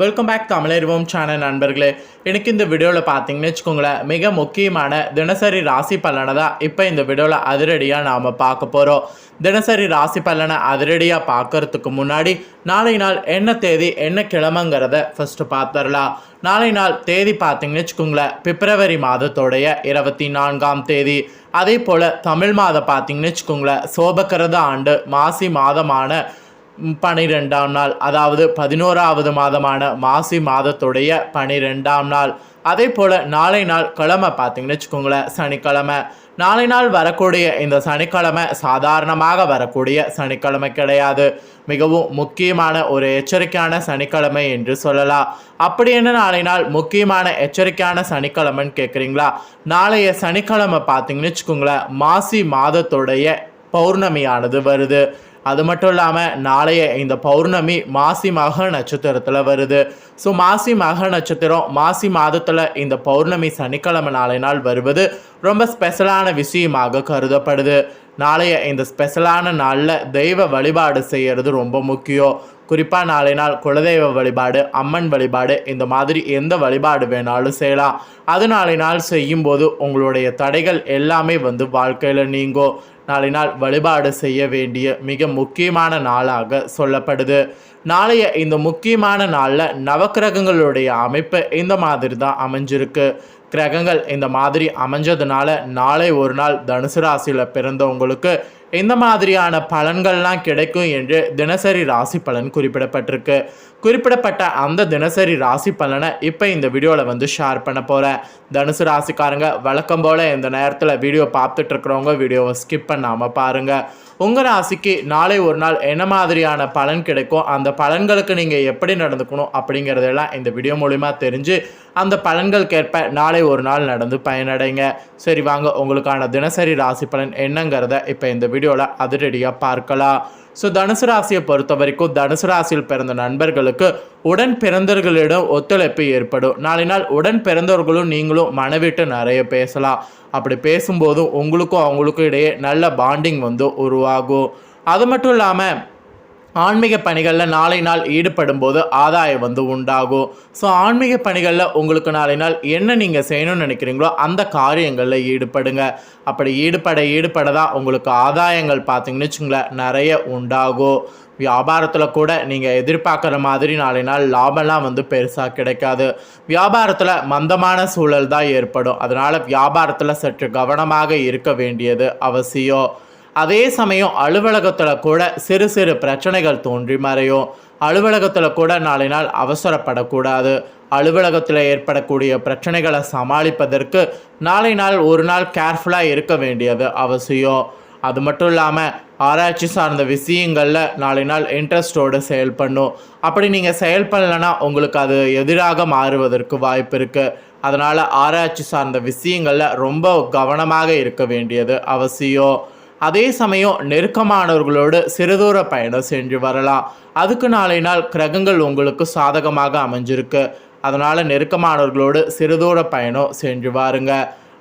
welcome back Tamizharivom channel நண்பர்களே. எனக்கு இந்த வீடியோவில் பார்த்தீங்கன்னு வச்சுக்கோங்களேன் மிக முக்கியமான தினசரி ராசி பலனை தான் இப்போ இந்த வீடியோவில் அதிரடியாக நாம் பார்க்க போகிறோம் தினசரி ராசி பலனை அதிரடியாக பார்க்கறதுக்கு முன்னாடி நாளை நாள் என்ன தேதி என்ன கிழமைங்கிறத ஃபஸ்ட்டு பார்த்துடலாம். நாளை நாள் தேதி பார்த்தீங்கன்னு வச்சுக்கோங்களேன் பிப்ரவரி மாதத்தோடைய இருபத்தி நான்காம் தேதி. அதே போல் தமிழ் மாதம் பார்த்தீங்கன்னு வச்சுக்கோங்களேன் சோபக்கிரத ஆண்டு மாசி மாதமான பனிரெண்டாம் நாள் அதாவது பதினோராவது மாதமான மாசி மாதத்துடைய பனிரெண்டாம் நாள். அதே போல் நாளை நாள் கிழமை பார்த்தீங்கன்னு வச்சுக்கோங்களேன் சனிக்கிழமை. நாளை நாள் வரக்கூடிய இந்த சனிக்கிழமை சாதாரணமாக வரக்கூடிய சனிக்கிழமை கிடையாது. மிகவும் முக்கியமான ஒரு எச்சரிக்கையான சனிக்கிழமை என்று சொல்லலாம். அப்படி என்ன நாளை நாள் முக்கியமான எச்சரிக்கையான சனிக்கிழமைன்னு கேட்குறீங்களா நாளைய சனிக்கிழமை பார்த்தீங்கன்னு வச்சுக்கோங்களேன் மாசி மாதத்துடைய பௌர்ணமியானது வருது. அது மட்டும் இல்லாமல் நாளைய இந்த பௌர்ணமி மாசி மக நட்சத்திரத்தில் வருது. ஸோ மாசி மக நட்சத்திரம் மாசி மாதத்தில் இந்த பௌர்ணமி சனிக்கிழமை நாளை நாள் வருவது ரொம்ப ஸ்பெஷலான விஷயமாக கருதப்படுது. நாளைய இந்த ஸ்பெஷலான நாளில் தெய்வ வழிபாடு செய்கிறது ரொம்ப முக்கியம். குறிப்பாக நாளை நாள் குலதெய்வ வழிபாடு அம்மன் வழிபாடு இந்த மாதிரி எந்த வழிபாடு வேணாலும் செய்யலாம். அது நாளை நாள் செய்யும்போது உங்களுடைய தடைகள் எல்லாமே வந்து வாழ்க்கையில் நீங்கும். நாளை நாள் வழிபாடு செய்ய வேண்டிய மிக முக்கியமான நாளாக சொல்லப்படுது. நாளைய இந்த முக்கியமான நாளில் நவக்கிரகங்களுடைய அமைப்பு இந்த மாதிரி தான் அமைஞ்சிருக்கு. கிரகங்கள் இந்த மாதிரி அமைஞ்சதுனால நாளை ஒரு நாள் தனுசு ராசியில் பிறந்தவங்களுக்கு இந்த மாதிரியான பலன்கள்லாம் கிடைக்கும் என்று தினசரி ராசி பலன் குறிப்பிடப்பட்டிருக்கு. குறிப்பிடப்பட்ட அந்த தினசரி ராசி பலனை இப்போ இந்த வீடியோவில் வந்து ஷேர் பண்ண போகிறேன் தனுசு ராசிக்காரங்க வழக்கம் போல் இந்த நேரத்தில் வீடியோ பார்த்துட்டு இருக்கிறவங்க வீடியோவை ஸ்கிப் பண்ணாமல் பாருங்கள் உங்கள் ராசிக்கு நாளை ஒரு நாள் என்ன மாதிரியான பலன் கிடைக்கும் அந்த பலன்களுக்கு நீங்கள் எப்படி நடந்துக்கணும் அப்படிங்கிறதெல்லாம் இந்த வீடியோ மூலிமா தெரிஞ்சு அந்த பலன்களுக்கேற்ப நாளை ஒரு நாள் நடந்து பயனடைங்க. சரி வாங்க உங்களுக்கான தினசரி ராசி பலன் என்னங்கிறத இப்போ இந்த வீடியோவில் அதிரடியாக பார்க்கலாம். ஸோ தனுசு ராசியை பொறுத்த வரைக்கும் தனுசு ராசியில் பிறந்த நண்பர்களுக்கு உடன் பிறந்தவர்களிடம் ஒத்துழைப்பு ஏற்படும். நாளை நாள் உடன் பிறந்தவர்களும் நீங்களும் மனவிட்டு நிறைய பேசலாம். அப்படி பேசும்போதும் உங்களுக்கும் அவங்களுக்கும் இடையே நல்ல பாண்டிங் வந்து உருவாகும். அது மட்டும் இல்லாமல் ஆன்மீக பணிகளில் நாளை நாள் ஈடுபடும் போது ஆதாயம் வந்து உண்டாகும். ஸோ ஆன்மீக பணிகளில் உங்களுக்கு நாளை நாள் என்ன நீங்கள் செய்யணும்னு நினைக்கிறீங்களோ அந்த காரியங்களில் ஈடுபடுங்க. அப்படி ஈடுபட ஈடுபட தான் உங்களுக்கு ஆதாயங்கள் பார்த்தீங்கன்னு வச்சுங்களேன் நிறைய உண்டாகும். வியாபாரத்தில் கூட நீங்கள் எதிர்பார்க்குற மாதிரி நாளை நாள் லாபம்லாம் வந்து பெருசாக கிடைக்காது. வியாபாரத்தில் மந்தமான சூழல் தான் ஏற்படும். அதனால் வியாபாரத்தில் சற்று கவனமாக இருக்க வேண்டியது அவசியம். அதே சமயம் அலுவலகத்தில் கூட சிறு சிறு பிரச்சனைகள் தோன்றி மறையும். அலுவலகத்தில் கூட நாளை நாள் அவசரப்படக்கூடாது. அலுவலகத்தில் ஏற்படக்கூடிய பிரச்சனைகளை சமாளிப்பதற்கு நாளை நாள் ஒரு நாள் கேர்ஃபுல்லாக இருக்க வேண்டியது அவசியம். அது மட்டும் இல்லாமல் ஆராய்ச்சி சார்ந்த விஷயங்களில் நாளை நாள் இன்ட்ரெஸ்டோடு செயல்படணும் அப்படி நீங்கள் செயல்படலைன்னா உங்களுக்கு அது எதிராக மாறுவதற்கு வாய்ப்பு இருக்குது அதனால் ஆராய்ச்சி சார்ந்த விஷயங்களில் ரொம்ப கவனமாக இருக்க வேண்டியது அவசியம். அதே சமயம் நெருக்கமானவர்களோடு சிறுதூர பயணம் சென்று வரலாம். அதுக்கு நாளை நாள் கிரகங்கள் உங்களுக்கு சாதகமாக அமைஞ்சிருக்கு. அதனால் நெருக்கமானவர்களோடு சிறுதூர பயணம் சென்று வாருங்க.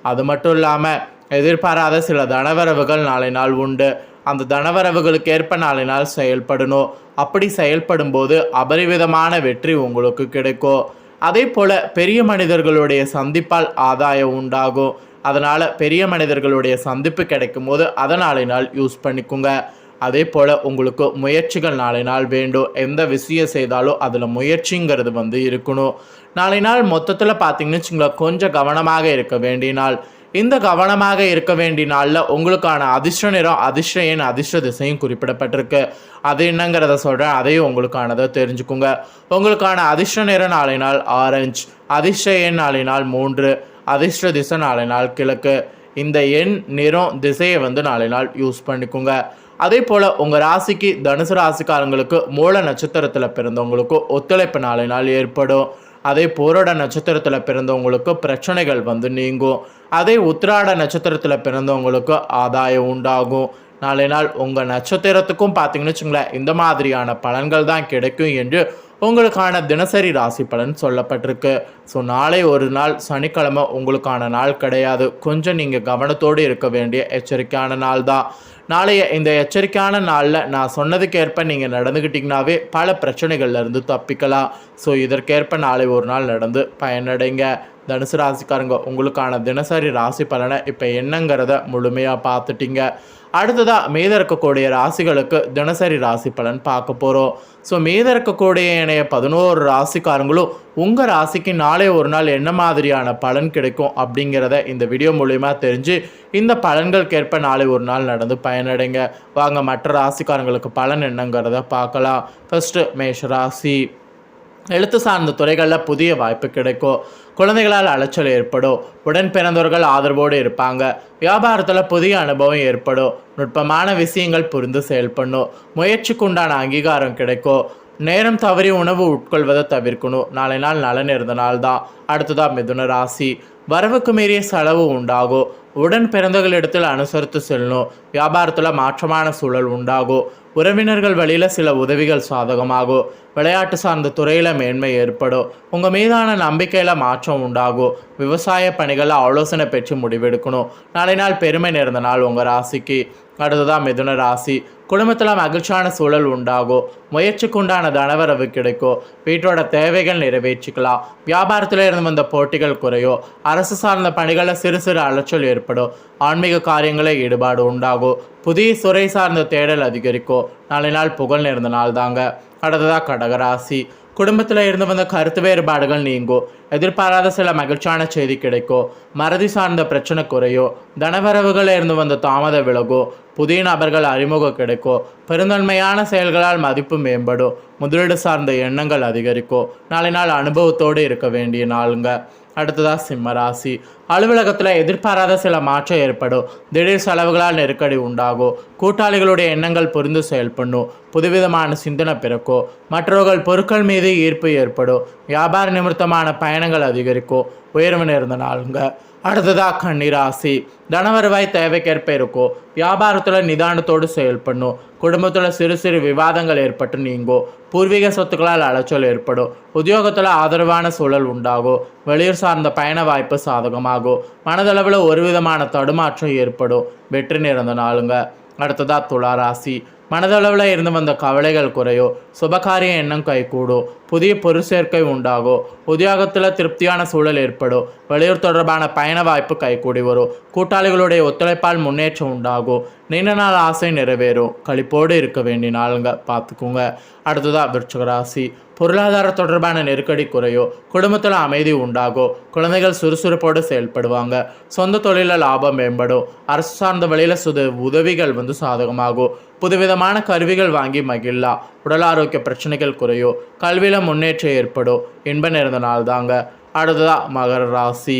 அது மட்டும் இல்லாமல் எதிர்பாராத சில தனவரவுகள் நாளை நாள் உண்டு. அந்த தனவரவுகளுக்கு ஏற்ப நாளை நாள் செயல்படணும். அப்படி செயல்படும் போது அபரிவிதமான வெற்றி உங்களுக்கு கிடைக்கும். அதே போல் பெரிய மனிதர்களுடைய சந்திப்பால் ஆதாயம் உண்டாகும். அதனால் பெரிய மனிதர்களுடைய சந்திப்பு கிடைக்கும் போது அதை நாளை நாள் யூஸ் பண்ணிக்கோங்க. அதே போல் உங்களுக்கு முயற்சிகள் நாளை நாள் வேண்டும். எந்த விஷயம் செய்தாலும் அதில் முயற்சிங்கிறது வந்து இருக்கணும். நாளை நாள் மொத்தத்தில் பார்த்தீங்கன்னு வச்சுங்களேன் கொஞ்சம் கவனமாக இருக்க வேண்டிய நாள். இந்த கவனமாக இருக்க வேண்டிய நாளில் உங்களுக்கான அதிர்ஷ்ட நிறம் அதிர்ஷ்ட எண் அதிர்ஷ்ட திசையும் குறிப்பிடப்பட்டிருக்கு. அது என்னங்கிறத சொல்கிறேன் அதையும் உங்களுக்கானதை தெரிஞ்சுக்குங்க. உங்களுக்கான அதிர்ஷ்ட நிறம் நாளை நாள் ஆரஞ்சு அதிர்ஷ்ட எண் நாளை நாள் மூன்று. அதிர்ஷ்ட திசை நாளை நாள் கிழக்கு. இந்த எண் நிறம் திசையை வந்து நாளை நாள் யூஸ் பண்ணிக்கோங்க. அதே போல் உங்கள் ராசிக்கு தனுசு ராசிக்காரங்களுக்கு மூல நட்சத்திரத்தில் பிறந்தவங்களுக்கும் ஒத்துழைப்பு நாளை நாள் ஏற்படும். அதே போரோட நட்சத்திரத்தில் பிறந்தவங்களுக்கு பிரச்சனைகள் வந்து நீங்கும். அதே உத்திராட நட்சத்திரத்தில் பிறந்தவங்களுக்கு ஆதாயம் உண்டாகும். நாளை நாள் உங்கள் நட்சத்திரத்துக்கும் பார்த்தீங்கன்னு வச்சுங்களேன் இந்த மாதிரியான பலன்கள் தான் கிடைக்கும் என்று உங்களுக்கான தினசரி ராசி பலன் சொல்லப்பட்டிருக்கு. ஸோ நாளை ஒரு நாள் சனிக்கிழமை உங்களுக்கான நாள் கிடையாது. கொஞ்சம் நீங்கள் கவனத்தோடு இருக்க வேண்டிய எச்சரிக்கையான நாள் தான் நாளைய இந்த எச்சரிக்கையான நாளில் நான் சொன்னதுக்கேற்ப நீங்கள் நடந்துக்கிட்டிங்கனாவே பல பிரச்சனைகள்ல இருந்து தப்பிக்கலாம். ஸோ இதற்கேற்ப நாளை ஒரு நாள் நடந்து பயனடைங்க. தனுசு ராசிக்காரங்க உங்களுக்கான தினசரி ராசி பலனை இப்போ என்னங்கிறத முழுமையாக பார்த்துட்டிங்க. அடுத்ததாக மீத இருக்கக்கூடிய ராசிகளுக்கு தினசரி ராசி பலன் பார்க்க போகிறோம் ஸோ மீத இருக்கக்கூடிய இணைய பதினோரு ராசிக்காரங்களும் உங்கள் ராசிக்கு நாளை ஒரு நாள் என்ன மாதிரியான பலன் கிடைக்கும் அப்படிங்கிறத இந்த வீடியோ மூலிமா தெரிஞ்சு இந்த பலன்களுக்கேற்ப நாளை ஒரு நாள் நடந்து பயனடைங்க. வாங்க மற்ற ராசிக்காரங்களுக்கு பலன் என்னங்கிறத பார்க்கலாம். ஃபஸ்ட்டு மேஷ ராசி. எழுத்து சார்ந்த துறைகளில் புதிய வாய்ப்பு கிடைக்கும். குழந்தைகளால் அலைச்சல் ஏற்படும். உடன் பிறந்தவர்கள் ஆதரவோடு இருப்பாங்க. வியாபாரத்தில் புதிய அனுபவம் ஏற்படும். நுட்பமான விஷயங்கள் புரிந்து செயல்படணும். முயற்சிக்கு உண்டான அங்கீகாரம் கிடைக்கும். நேரம் தவறி உணவு உட்கொள்வதை தவிர்க்கணும். நாளை நாள் நலன் இருந்த நாள் தான் அடுத்ததாக மிதுன ராசி. வரவுக்கு மீறிய செலவு உண்டாகும் உடன் பிறந்தவர்களிடத்தில் அனுசரித்து செல்லணும் வியாபாரத்தில் மாற்றமான சூழல் உண்டாகும் உறவினர்கள் வழியில் சில உதவிகள் சாதகமாகும் விளையாட்டு சார்ந்த துறையில் மேன்மை ஏற்படும். உங்கள் மீதான நம்பிக்கையில் மாற்றம் உண்டாகும் விவசாய பணிகளில் ஆலோசனை பெற்று முடிவெடுக்கணும். நாளை நாள் பெருமை நேர்ந்த நாள் உங்கள் ராசிக்கு. அடுத்ததாக மிதுன ராசி குடும்பத்தில் மகிழ்ச்சியான சூழல் உண்டாகும் முயற்சிக்கு உண்டான தனவரவு கிடைக்கும் வீட்டோட தேவைகள் நிறைவேற்றிக்கலாம் வியாபாரத்தில் இருந்து வந்த போட்டிகள் குறையும் அரசு சார்ந்த பணிகளில் சிறு சிறு அலைச்சல் ஏற்படும் ஆன்மீக காரியங்களில் ஈடுபாடு உண்டாகும் புதிய சுரை சார்ந்த தேடல் அதிகரிக்கும் நாளை நாள் புகழ் நேர்ந்த நாள் தாங்க அடுத்ததாக கடகராசி குடும்பத்தில் இருந்து வந்த கருத்து வேறுபாடுகள் நீங்கும் எதிர்பாராத சில மகிழ்ச்சியான செய்தி கிடைக்கும் மறதி சார்ந்த பிரச்சனை குறையும் தனவரவுகளில் இருந்து வந்த தாமத விலகும் புதிய நபர்கள் அறிமுகம் கிடைக்கும் பெருந்தன்மையான செயல்களால் மதிப்பு மேம்படும் முதலீடு சார்ந்த எண்ணங்கள் அதிகரிக்கும் நாளை நாள் அனுபவத்தோடு இருக்க வேண்டிய நாளுங்க அடுத்ததாக சிம்மராசி அலுவலகத்தில் எதிர்பாராத சில மாற்றம் ஏற்படும். திடீர் செலவுகளால் நெருக்கடி உண்டாகும். கூட்டாளிகளுடைய எண்ணங்கள் புரிந்து செயல்படணும் புதுவிதமான சிந்தனை பிறக்கும். மற்றவர்கள் பொருட்கள் மீது ஈர்ப்பு ஏற்படும். வியாபார நிமித்தமான பயணங்கள் அதிகரிக்கும். உயர்வு நேர்ந்த நாளுங்க. அடுத்ததாக கன்னிராசி தனவருவாய் தேவைக்கேற்ப இருக்கும். வியாபாரத்தில் நிதானத்தோடு செயல்படணும். குடும்பத்தில் சிறு சிறு விவாதங்கள் ஏற்பட்டு நீங்கும். பூர்வீக சொத்துக்களால் அலைச்சல் ஏற்படும். உத்தியோகத்தில் ஆதரவான சூழல் உண்டாகும். வெளியூர் சார்ந்த பயண வாய்ப்பு சாதகமாக ஆகும். மனதளவில் ஒரு விதமான தடுமாற்றம் ஏற்படும். வெற்றி நிறந்த நாளுங்க. அடுத்ததாக துளாராசி மனதளவில் இருந்து வந்த கவலைகள் குறையும். சுபகாரிய எண்ணம் கைகூடும். புதிய பொருட்சேர்க்கை உண்டாகும் உத்தியோகத்தில் திருப்தியான சூழல் ஏற்படும். வெளியூர் தொடர்பான பயண வாய்ப்பு கைகூடி வரும். கூட்டாளிகளுடைய ஒத்துழைப்பால் முன்னேற்றம் உண்டாகும் நீண்ட நாள் ஆசை நிறைவேறும். கழிப்போடு இருக்க வேண்டிய நாளுங்க பார்த்துக்குங்க. அடுத்ததாக விருச்சகராசி பொருளாதார தொடர்பான நெருக்கடி குறையும் குடும்பத்தில் அமைதி உண்டாகும் குழந்தைகள் சுறுசுறுப்போடு செயல்படுவாங்க. சொந்த தொழிலில் லாபம் மேம்படும். அரசு சார்ந்த வழியில் சுத உதவிகள் வந்து சாதகமாகும். புதுவிதமான கருவிகள் வாங்கி மகிழலாம். உடல் ஆரோக்கிய பிரச்சனைகள் குறையும் கல்வியில் முன்னேற்றம் ஏற்படும் இன்ப நிறைந்த நாள் தாங்க அடுத்ததாக மகர ராசி.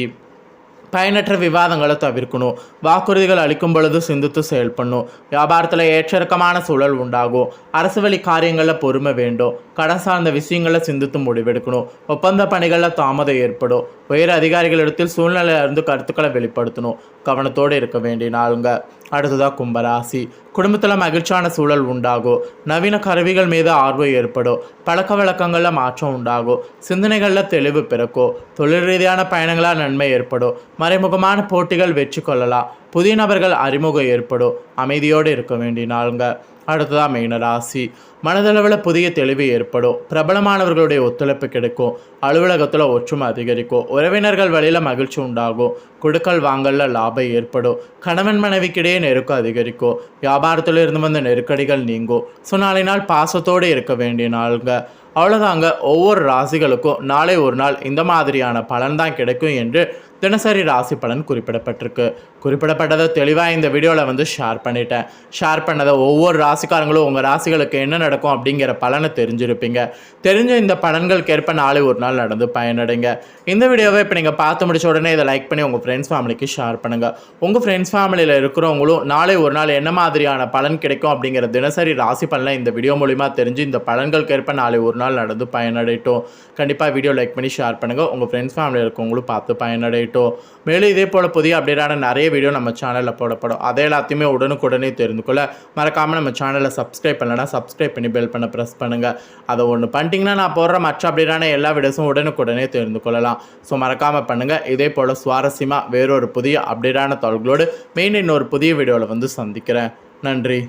பயனற்ற விவாதங்களை தவிர்க்கணும். வாக்குறுதிகள் அளிக்கும் பொழுது சிந்தித்து செயல்படணும். வியாபாரத்தில் ஏற்றிறக்கமான சூழல் உண்டாகும். அரசு வழி காரியங்களில் பொறுமை வேண்டும். கடன் சார்ந்த விஷயங்களை சிந்தித்து முடிவெடுக்கணும் ஒப்பந்த பணிகளில் தாமதம் ஏற்படும் உயர் அதிகாரிகளிடத்தில் சூழ்நிலையில இருந்து கருத்துக்களை வெளிப்படுத்தணும் கவனத்தோடு இருக்க வேண்டிய நாளுங்க அடுத்ததாக கும்பராசி குடும்பத்தில் மகிழ்ச்சியான சூழல் உண்டாகும் நவீன கருவிகள் மீது ஆர்வம் ஏற்படும் பழக்க வழக்கங்களில் மாற்றம் உண்டாகும் சிந்தனைகளில் தெளிவு பிறக்கும் தொழில் ரீதியான பயணங்களால் நன்மை ஏற்படும் மறைமுகமான போட்டிகள் வெற்றி கொள்ளலாம் புதிய நபர்கள் அறிமுகம் ஏற்படும் அமைதியோடு இருக்க வேண்டிய நாளுங்க அடுத்ததாக மீன ராசி. மனதளவில் புதிய தெளிவு ஏற்படும். பிரபலமானவர்களுடைய ஒத்துழைப்பு கிடைக்கும். அலுவலகத்தில் ஒற்றுமை அதிகரிக்கும். உறவினர்கள் வழியில் மகிழ்ச்சி உண்டாகும். கொடுக்கல் வாங்கலில் லாபம் ஏற்படும். கணவன் மனைவிக்கிடையே நெருக்கம் அதிகரிக்கும். வியாபாரத்தில் இருந்து வந்த நெருக்கடிகள் நீங்கும். ஸோ நாளை நாள் பாசத்தோடு இருக்க வேண்டிய நாளுங்க. அவ்வளோதாங்க ஒவ்வொரு ராசிகளுக்கும் நாளை ஒரு நாள் இந்த மாதிரியான பலன் தான் கிடைக்கும் என்று தினசரி ராசி பலன் குறிப்பிடப்பட்டிருக்கு. குறிப்பிடப்பட்டதை தெளிவாக இந்த வீடியோவில் வந்து ஷேர் பண்ணிட்டேன். ஷேர் பண்ணதை ஒவ்வொரு ராசிக்காரங்களும் உங்கள் ராசிகளுக்கு என்ன நடக்கும் அப்படிங்கிற பலனை தெரிஞ்சிருப்பீங்க. தெரிஞ்ச இந்த பலன்களுக்கேற்ப நாளை ஒரு நாள் நடந்து பயனடைங்க. இந்த வீடியோவை இப்போ நீங்கள் பார்த்து முடிச்ச உடனே இதை லைக் பண்ணி உங்கள் ஃப்ரெண்ட்ஸ் ஃபேமிலிக்கு ஷேர் பண்ணுங்கள் உங்கள் ஃப்ரெண்ட்ஸ் ஃபேமிலியில் இருக்கிறவங்களும் நாளை ஒரு நாள் என்ன மாதிரியான பலன் கிடைக்கும் அப்படிங்கிற தினசரி ராசி பலனை இந்த வீடியோ மூலிமா தெரிஞ்சு இந்த பலன்களுக்கேற்ப நாளை ஒரு நாள் நடந்து பயனடையட்டும். கண்டிப்பாக வீடியோ லைக் பண்ணி ஷேர் பண்ணுங்கள் உங்கள் ஃப்ரெண்ட்ஸ் ஃபேமிலியில் இருக்கவங்களும் பார்த்து பயனடையட்டும். பண்ணிட்டோம் மேலும் இதே போல் புதிய அப்டேட்டான நிறைய வீடியோ நம்ம சேனலில் போடப்படும். அதை எல்லாத்தையுமே உடனுக்குடனே தெரிந்து கொள்ள மறக்காமல் நம்ம சேனலை சப்ஸ்கிரைப் பண்ணலன்னா சப்ஸ்கிரைப் பண்ணி பெல் பண்ண ப்ரெஸ் பண்ணுங்கள் அதை ஒன்று பண்ணிட்டீங்கன்னா நான் போடுற மற்ற அப்டேட்டான எல்லா வீடியோஸும் உடனுக்குடனே தெரிந்து கொள்ளலாம் ஸோ மறக்காமல் பண்ணுங்கள் இதே போல் சுவாரஸ்யமாக வேறொரு புதிய அப்டேட்டான தகவல்களோடு மெயின் இன்னொரு புதிய வீடியோவில் வந்து சந்திக்கிறேன். நன்றி.